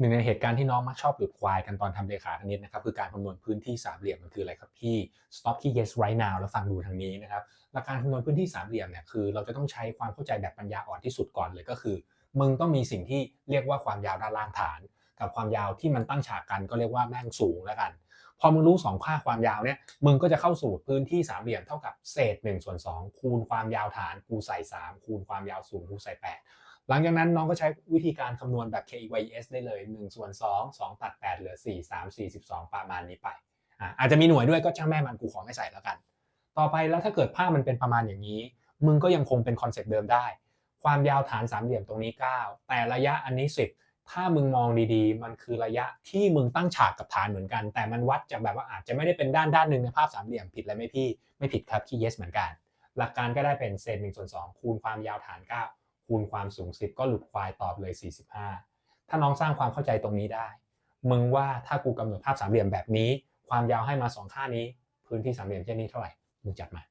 หนึ่งในเหตุการณ์ที่น้องมักชอบหลุดควายกันตอนทำเลขาคณิตนะครับคือการคำนวณพื้นที่สามเหลี่ยมมันคืออะไรครับพี่ stop ที่ yes right now แล้วฟังดูทางนี้นะครับหลักการคำนวณพื้นที่สามเหลี่ยมเนี่ยคือเราจะต้องใช้ความเข้าใจแบบปัญญาอ่อนที่สุดก่อนเลยก็คือ มึงต้องมีสิ่งที่เรียกว่าความยาวด้านล่างฐาน กับความยาวที่มันตั้งฉากกันก็เรียกว่าแม่งสูงแล้วกัน พอมึงรู้สองค่าความยาวเนี่ยมึงก็จะเข้าสู่พื้นที่สามเหลี่ยมเท่ากับเศษ1ส่วน2คูณความยาวฐานกูใส่ 3 คูณความยาวสูงกูใส่ 8 หลังจากนั้นน้องก็ใช้วิธีการคำนวณแบบ k y s ได้เลย 1 ส่วน 2 2 ตัด 8 เหลือ 4 3 4 12 ประมาณนี้ไปอะอาจจะมีหน่วยด้วยก็ช่างแม่มันกูขอไม่ใส่แล้วกัน ต่อไปแล้วถ้าเกิดภาพมันเป็นประมาณอย่างนี้ มึงก็ยังคงเป็นคอนเซ็ปต์เดิมได้ ความยาวฐานสามเหลี่ยมตรงนี้ 9 แต่ระยะอันนี้ 10 ถ้ามึงมองดีๆ มันคือระยะที่มึงตั้งฉากกับฐานเหมือนกัน แต่มันวัดจากแบบว่าอาจจะไม่ได้เป็นด้านด้านหนึ่งในภาพสามเหลี่ยมผิดอะไรไหมพี่ไม่ผิดครับที่ yes เหมือนกัน หลักการก็ได้เป็นเศษ1ส่วน2คูณความยาวฐาน9 คูณความสูง 10 ก็หลุดควายตอบเลย 45 ถ้าน้องสร้างความเข้าใจตรงนี้ได้ มึงว่าถ้ากูกำหนดภาพสามเหลี่ยมแบบนี้ ความยาวให้มาสองค่านี้ พื้นที่สามเหลี่ยมเช่นนี้เท่าไหร่มึงจัดมา